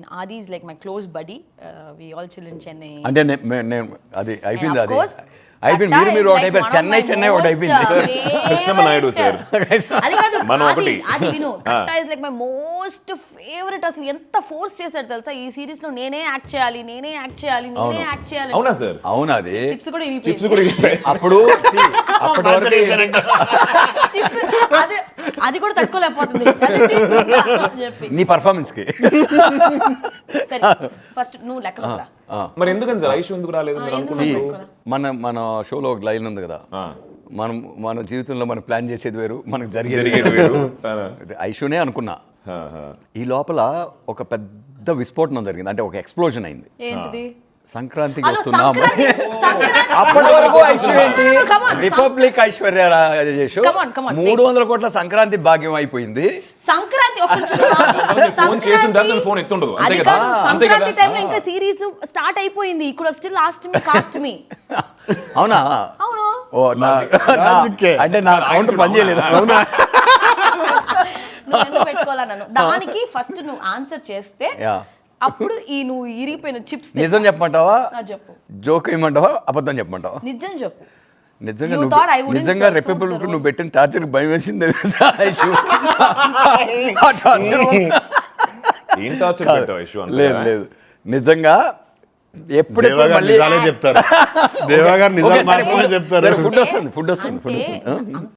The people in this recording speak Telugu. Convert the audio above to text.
Is like my close buddy. Uh, we all chill in Chennai. అంటే నే- మే- నేను అది అయిపోయింది అది course, అయిపోయింది మీరు మీరు ఒకటి అయిపోయారు of చెన్నై చెన్నై ఒకటి అయిపోయింది favorite. కృష్ణమ్మ నాయుడు సార్. అది కాదు మనం ఒకటి. అది విను కట్టా is like my most favourite అసలు ఎంత ఫోర్స్ చేశాడు తెలుసా ఈ సిరీస్లో నేనే యాక్ట్ చేయాలి నేనే యాక్ట్ చేయాలి నేనే అవును. యాక్ట్ చేయాలి అవునా సార్ అవును అది చిప్స్ కూడా చిప్స్ ఇరిగిపోయింది కూడా. అప్పుడు see, అప్పటి వరకు చిప్స్ అది అది కూడా తట్టుకోలేకపోతుంది అని చెప్పి. నీ పర్ఫార్మెన్స్కి. సరే ఫస్ట్ నువ్వు లెక్క. మరి ఎందుకని సార్? ఐషు ఎందుకు రాలేదు? మీరు మన మన షోలో ఒక లైన్ ఉంది కదా. ఆ. మనం మన జీవితంలో మనం ప్లాన్ చేసేది వేరు మనకు జరిగేది వేరు. ఐషునే అనుకున్నా. ఈ లోపల ఒక పెద్ద విస్ఫోటనం జరిగింది. అంటే ఒక ఎక్స్ప్లోజన్ అయింది. సంక్రాంతికి వస్తున్నాం అప్పటి వరకు రిపబ్లిక్ ఐశ్వర్య on, మూడు వందల కోట్ల సంక్రాంతి భాగ్యం అయిపోయింది. సంక్రాంతి. ఫోన్ చేసి ఎత్తుండదు. అంతే అది కదా? కాదు, అంతే కదా? సంక్రాంతి టైంలో ఇంకా సిరీస్ స్టార్ట్ అయిపోయింది. ఇక్కడ స్టిల్ లాస్ట్ మీ కాస్ట్ మీ అవునా? అవును. ఓ నా అంటే నా కౌంట్ పనిచేయలేదు అవునా. నువ్వు ఎందుకు దానికి ఫస్ట్ నువ్వు ఆన్సర్ చేస్తే. అప్పుడు ఈ నువ్వు ఇరిగిపోయిన చిప్స్ నిజం చెప్పమంటావా? చెప్పు. జోక్ ఏమంటావా అబద్ధం చెప్పమంటావా? నిజం చెప్పు. నిజంగా నిజంగా the నువ్వు పెట్టిన టార్చర్ భయం వేసింది ఏం టార్చర్ లేదు లేదు. నిజంగా ఎప్పుడు మళ్ళీ చెప్తారు. దేవా గారు నిజాలు చెప్తారు. ఫుడ్ వస్తుంది ఫుడ్ వస్తుంది ఫుడ్ వస్తుంది?